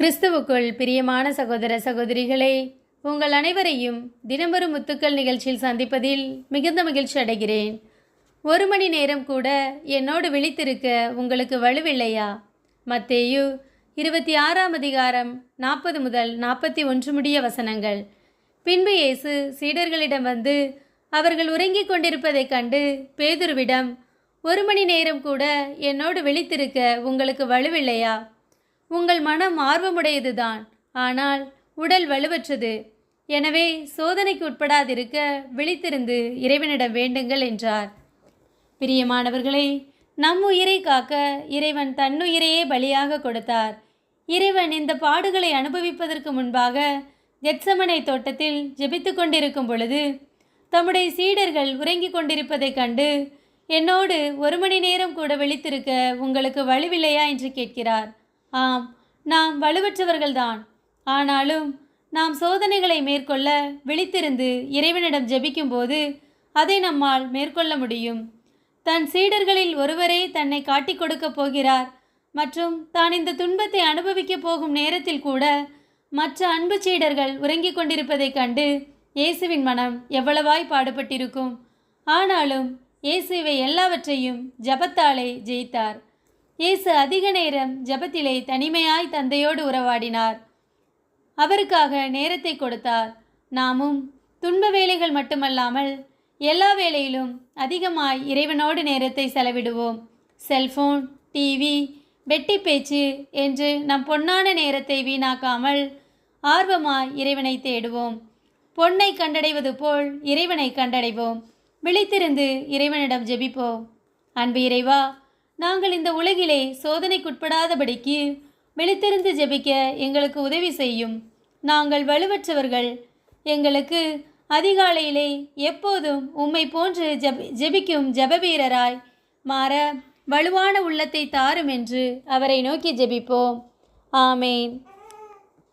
கிறிஸ்துவுக்குள் பிரியமான சகோதர சகோதரிகளே உங்கள் அனைவரையும் தினமொரு முத்துக்கள் நிகழ்ச்சியில் சந்திப்பதில் மிகுந்த மகிழ்ச்சி அடைகிறேன். ஒரு மணி நேரம் கூட என்னோடு விழித்திருக்க உங்களுக்கு வலுவில்லையா? மத்தேயு இருபத்தி ஆறாம் அதிகாரம் நாற்பது முதல் நாற்பத்தி ஒன்று முடிய வசனங்கள். பின்பு இயேசு சீடர்களிடம் வந்து அவர்கள் உறங்கிக் கொண்டிருப்பதைக் கண்டு பேதுருவிடம் ஒரு மணி நேரம் கூட என்னோடு விழித்திருக்க உங்களுக்கு வலுவில்லையா? உங்கள் மனம் ஆர்வமுடையதுதான். ஆனால் உடல் வலுவற்றது. எனவே சோதனைக்கு உட்படாதிருக்க விழித்திருந்து இறைவனிடம் வேண்டுங்கள் என்றார். பிரியமானவர்களே நம் உயிரை காக்க இறைவன் தன்னுயிரையே பலியாக கொடுத்தார். இறைவன் இந்த பாடுகளை அனுபவிப்பதற்கு முன்பாக கெட்சமனை தோட்டத்தில் ஜெபித்து கொண்டிருக்கும் பொழுது தம்முடைய சீடர்கள் உறங்கிக் கொண்டிருப்பதைக் கண்டு என்னோடு ஒரு மணி நேரம் கூட விழித்திருக்க உங்களுக்கு வலுவில்லையா என்று கேட்கிறார். ஆம் நாம் வலுவற்றவர்கள்தான். ஆனாலும் நாம் சோதனைகளை மேற்கொள்ள விழித்திருந்து இறைவனிடம் ஜெபிக்கும்போது அதை நம்மால் மேற்கொள்ள முடியும். தன் சீடர்களில் ஒருவரே தன்னை காட்டிக் கொடுக்கப் போகிறார் மற்றும் தான் இந்த துன்பத்தை அனுபவிக்கப் போகும் நேரத்தில் கூட மற்ற அன்பு சீடர்கள் உறங்கிக் கொண்டிருப்பதைக் கண்டு இயேசுவின் மனம் எவ்வளவாய் பாடுபட்டிருக்கும். ஆனாலும் இயேசுவை எல்லாவற்றையும் ஜபத்தாலே ஜெயித்தார். இயேசு அதிக நேரம் ஜபத்திலே தனிமையாய் தந்தையோடு உறவாடினார். அவருக்காக நேரத்தை கொடுத்தார். நாமும் துன்ப வேலைகள் மட்டுமல்லாமல் எல்லா வேளையிலும் அதிகமாய் இறைவனோடு நேரத்தை செலவிடுவோம். செல்போன் டிவி வெட்டி பேச்சு என்று நம் பொன்னான நேரத்தை வீணாக்காமல் ஆர்வமாய் இறைவனை தேடுவோம். பொன்னை கண்டடைவது போல் இறைவனை கண்டடைவோம். விழித்திருந்து இறைவனிடம் ஜெபிப்போம். அன்பு இறைவா நாங்கள் இந்த உலகிலே சோதனைக்குட்படாதபடிக்கு விழித்திருந்து ஜெபிக்க எங்களுக்கு உதவி செய்யும். நாங்கள் வலுவற்றவர்கள். எங்களுக்கு அதிகாலையிலே எப்போதும் உம்மை போன்று ஜெப ஜெபிக்கும் ஜெபவீரராய் மாற வலுவான உள்ளத்தை தாரும் என்று அவரை நோக்கி ஜெபிப்போம். ஆமேன்.